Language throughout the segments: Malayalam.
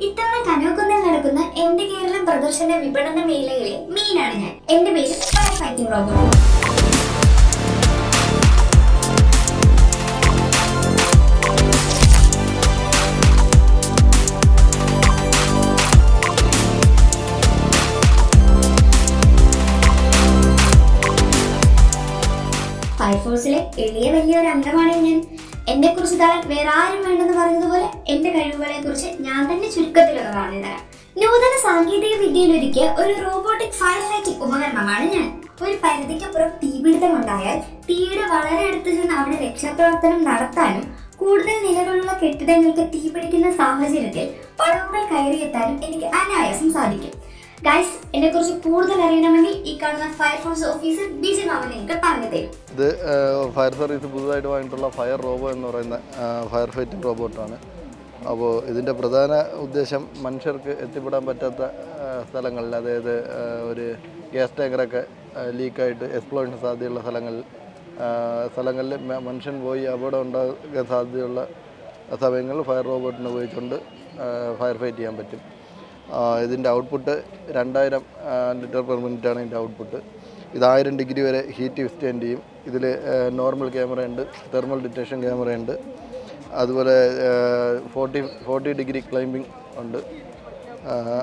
ഇത്തവണ കനോക്കുന്നിൽ നടക്കുന്ന എന്റെ കേരളം പ്രദർശന വിപണന മേളയിലെ മീനാണ് ഞാൻ. എന്റെ പേര് ഫൈറ്റിംഗ് റോബോട്ട് ഫയർഫോഴ്സിലെ എളിയ വലിയൊരു അംഗമാണ് ഞാൻ. എന്നെ കുറിച്ച് തരാൻ വേറെ ആരും വേണ്ടെന്ന് പറഞ്ഞതുപോലെ എന്റെ കഴിവുകളെ കുറിച്ച് ഞാൻ തന്നെ ചുരുക്കത്തിലൊന്ന് പറഞ്ഞു തരാം നൂതന സാങ്കേതിക വിദ്യയിലൊരുക്കിയ ഒരു റോബോട്ടിക് ഫയർ ഫൈറ്റിംഗ് ഉപകരണമാണ് ഞാൻ. ഒരു പരിധിക്കപ്പുറം തീപിടുത്തം ഉണ്ടായാൽ തീയുടെ വളരെ അടുത്ത് ചെന്ന് അവിടെ രക്ഷാപ്രവർത്തനം നടത്താനും കൂടുതൽ നിലവിലുള്ള കെട്ടിടങ്ങൾക്ക് തീപിടിക്കുന്ന സാഹചര്യത്തിൽ പടവുകൾ കയറിയെത്താനും എനിക്ക് അനായാസം സാധിക്കും. ഗൈസ് എന്നെ കുറിച്ച് കൂടുതൽ അറിയണമെങ്കിൽ ഈ കാണുന്ന ഫയർഫോഴ്സ് ഓഫീസർ ബിജി പറഞ്ഞു തരും ഇത് ഫയർ സർവീസ് പുതുതായിട്ട് വാങ്ങിയിട്ടുള്ള ഫയർ റോബോ എന്ന് പറയുന്ന ഫയർ ഫൈറ്റിംഗ് റോബോട്ടാണ് അപ്പോൾ ഇതിന്റെ പ്രധാന ഉദ്ദേശം മനുഷ്യർക്ക് എത്തിപ്പെടാൻ പറ്റാത്ത സ്ഥലങ്ങളിൽ അതായത് ഒരു ഗ്യാസ് ടാങ്കറൊക്കെ ലീക്കായിട്ട് എക്സ്പ്ലോഷൻ സാധ്യതയുള്ള സ്ഥലങ്ങളിൽ സ്ഥലങ്ങളിൽ മനുഷ്യൻ പോയി അപകടം ഉണ്ടാകാൻ സാധ്യതയുള്ള സമയങ്ങളിൽ ഫയർ റോബോട്ടിനെ ഉപയോഗിച്ചുകൊണ്ട് ഫയർ ഫൈറ്റ് ചെയ്യാൻ പറ്റും. ഇതിന്റെ ഔട്ട്പുട്ട് രണ്ടായിരം ലിറ്റർ പെർ മിനിറ്റാണ് ഇതിന്റെ ഔട്ട്പുട്ട് ഇത് ആയിരം ഡിഗ്രി വരെ ഹീറ്റ് വിസ്റ്റേൻഡ് ചെയ്യും. ഇതിൽ നോർമൽ ക്യാമറ ഉണ്ട് തെർമൽ ഡിറ്റക്ഷൻ ക്യാമറ ഉണ്ട്. അതുപോലെ ഫോർട്ടി ഫോർട്ടി ഡിഗ്രി ക്ലൈമ്പിംഗ് ഉണ്ട്.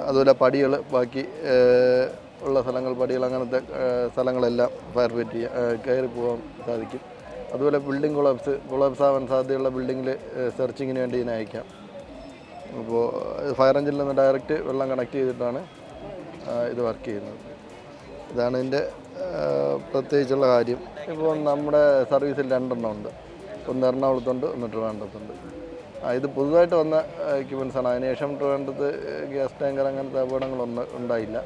അതുപോലെ പടികൾ ബാക്കി ഉള്ള സ്ഥലങ്ങൾ പടികൾ അങ്ങനത്തെ സ്ഥലങ്ങളെല്ലാം ഫയർ ഫൈറ്റ് കയറി പോകാൻ സാധിക്കും. അതുപോലെ ബിൽഡിംഗ് കൊളാപ്സ് കൊളാപ്സ് ആവാൻ സാധ്യതയുള്ള ബിൽഡിങ്ങിൽ സെർച്ചിങ്ങിന് വേണ്ടി ഇതിനെ അയക്കാം. അപ്പോൾ ഫയർ എഞ്ചിനിൽ നിന്ന് ഡയറക്റ്റ് വെള്ളം കണക്ട് ചെയ്തിട്ടാണ് ഇത് വർക്ക് ചെയ്യുന്നത്. ഇതാണ് ഇതിന്റെ പ്രത്യേകിച്ചുള്ള കാര്യം. ഇപ്പോൾ നമ്മുടെ സർവീസിൽ രണ്ടെണ്ണം ഉണ്ട്. ഒന്ന് എറണാകുളത്തുണ്ട് ഒന്ന് ട്രിവാൻഡ്രത്തുണ്ട്. ആ ഇത് പുതുതായിട്ട് വന്ന എക്യുപ്മെൻസാണ് അതിനുശേഷം ട്രിവാൻഡ്രത്ത് ഗ്യാസ് ടാങ്കർ അങ്ങനത്തെ അപകടങ്ങളൊന്നും ഉണ്ടായില്ല.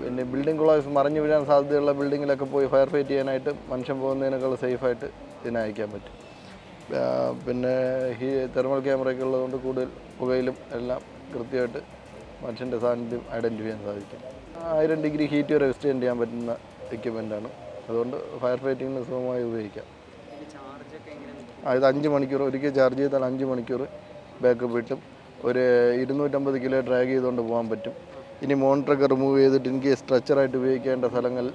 പിന്നെ ബിൽഡിംഗ് കൊളാസ് മറിഞ്ഞു വീഴാൻ സാധ്യതയുള്ള ബിൽഡിങ്ങിലൊക്കെ പോയി ഫയർ ഫൈറ്റ് ചെയ്യാനായിട്ട് മനുഷ്യൻ പോകുന്നതിനേക്കാൾ സേഫായിട്ട് ഇതിനെ അയക്കാൻ പറ്റും. പിന്നെ ഈ തെർമൽ ക്യാമറയൊക്കെ ഉള്ളതുകൊണ്ട് കൂടുതൽ പുകയിലും എല്ലാം കൃത്യമായിട്ട് മനുഷ്യന്റെ സാന്നിധ്യം ഐഡന്റിഫൈ ചെയ്യാൻ സാധിക്കും. ആയിരം ഡിഗ്രി ഹീറ്റ് വരെ എക്സ്റ്റെൻഡ് ചെയ്യാൻ പറ്റുന്ന എക്യുപ്മെന്റാണ് അതുകൊണ്ട് ഫയർ ഫൈറ്റിങ്ങിന് സുഖമായി ഉപയോഗിക്കാം. അതായത് അഞ്ച് മണിക്കൂർ ഒരിക്കൽ ചാർജ് ചെയ്താൽ അഞ്ച് മണിക്കൂർ ബാക്കപ്പ് കിട്ടും. ഒരു ഇരുന്നൂറ്റമ്പത് കിലോ ഡ്രാഗ് ചെയ്തുകൊണ്ട് പോകാൻ പറ്റും. ഇനി മോണിറ്ററൊക്കെ റിമൂവ് ചെയ്തിട്ട് എനിക്ക് സ്ട്രക്ചറായിട്ട് ഉപയോഗിക്കേണ്ട സ്ഥലങ്ങൾ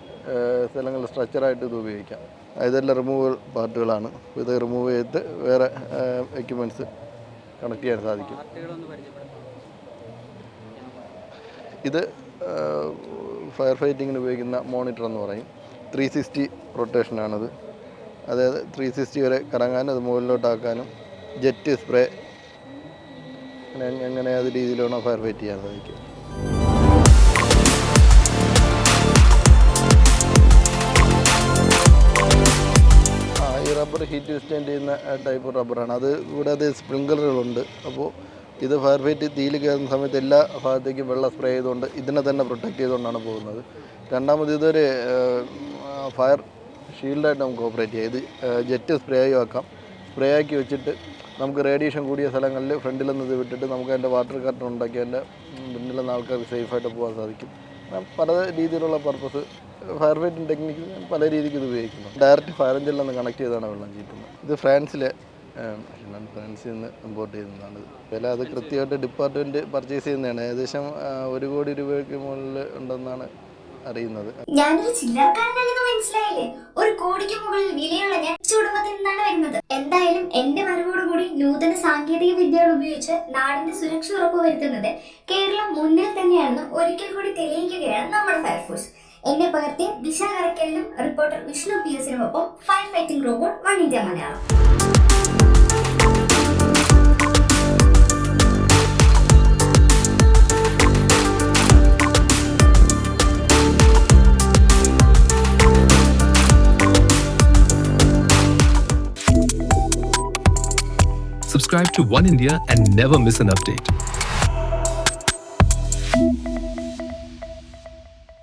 സ്ഥലങ്ങൾ സ്ട്രക്ചറായിട്ട് ഇത് ഉപയോഗിക്കാം. ഇതെല്ലാം റിമൂവൽ പാർട്ടുകളാണ്. ഇത് റിമൂവ് ചെയ്ത് വേറെ എക്യുപ്മെന്റ്സ് കണക്ട് ചെയ്യാൻ സാധിക്കും. ഇത് ഫയർ ഫൈറ്റിങ്ങിന് ഉപയോഗിക്കുന്ന മോണിറ്റർ എന്ന് പറയും. ത്രീ സിക്സ്റ്റി റൊട്ടേഷനാണത് അതായത് ത്രീ സിക്സ്റ്റി വരെ കറങ്ങാനും അത് മുകളിലോട്ടാക്കാനും ജെറ്റ് സ്പ്രേ അങ്ങനെ അങ്ങനെ അത് രീതിയിലാണ് ഫയർ ഫൈറ്റ് ചെയ്യാൻ സാധിക്കും റബ്ബർ ഹീറ്റ് വിസ്റ്റേൻഡ് ചെയ്യുന്ന ടൈപ്പ് റബ്ബറാണ് അത് കൂടാതെ സ്പ്രിങ്ക്ലറുകളുണ്ട് അപ്പോൾ ഇത് ഫയർ ഫൈറ്റ് തീയിൽ കയറുന്ന സമയത്ത് എല്ലാ ഭാഗത്തേക്കും വെള്ളം സ്പ്രേ ചെയ്തുകൊണ്ട് ഇതിനെ തന്നെ പ്രൊട്ടക്റ്റ് ചെയ്തുകൊണ്ടാണ് പോകുന്നത്. രണ്ടാമത് ഇതൊരു ഫയർ ഷീൽഡായിട്ട് നമുക്ക് ഓപ്പറേറ്റ് ചെയ്യാം. ഇത് ജെറ്റ് സ്പ്രേ ആയി ആക്കാം. സ്പ്രേ ആക്കി വെച്ചിട്ട് നമുക്ക് റേഡിയേഷൻ കൂടിയ സ്ഥലങ്ങളിൽ ഫ്രണ്ടിൽ നിന്ന് ഇത് വിട്ടിട്ട് നമുക്ക് അതിന്റെ വാട്ടർ കട്ടൺ ഉണ്ടാക്കി അതിന്റെ മുന്നിൽ ആൾക്കാർക്ക് സേഫായിട്ട് പോകാൻ സാധിക്കും. പല രീതിയിലുള്ള പർപ്പസ് ഫയർ ഫൈറ്റിംഗ് ടെക്നിക്ക് പല രീതിക്ക് ഇത് ഉപയോഗിക്കുന്നു. ഡയറക്റ്റ് ഫയർ എഞ്ചിനിൽ നിന്ന് കണക്ട് ചെയ്താണ് വെള്ളം ചീറ്റുന്നത്. ഇത് ഫ്രാൻസിലെ ഫ്രാൻസിൽ നിന്ന് ഇമ്പോർട്ട് ചെയ്യുന്നതാണ്. വില അത് കൃത്യമായിട്ട് ഡിപ്പാർട്ട്മെന്റ് പർച്ചേസ് ചെയ്യുന്നതാണ്. ഏകദേശം ഒരു കോടി രൂപയ്ക്ക് മുകളിൽ ഉണ്ടെന്നാണ് അറിയുന്നത്. ഞാനൊരു ചില്ലറക്കാരനല്ലെന്ന് മനസ്സിലായില്ലേ? ഒരു കോടിക്ക് മുകളിൽ വിലയുള്ള ഞാൻ നിന്നാണ് വരുന്നത്. എന്തായാലും എന്റെ വരവോടുകൂടി നൂതന സാങ്കേതിക വിദ്യകൾ ഉപയോഗിച്ച് നാടിന്റെ സുരക്ഷ ഉറപ്പുവരുത്തുന്നത് കേരളം മുന്നിൽ തന്നെയാണെന്ന് ഒരിക്കൽ കൂടി തെളിയിക്കുകയാണ് നമ്മുടെ ഫയർഫോഴ്സ് എന്നെ പകർത്തിയ Disha reporter Vishnu P എസിനുമൊപ്പം fire fighting robot one India Malayalam Subscribe to One India and never miss an update.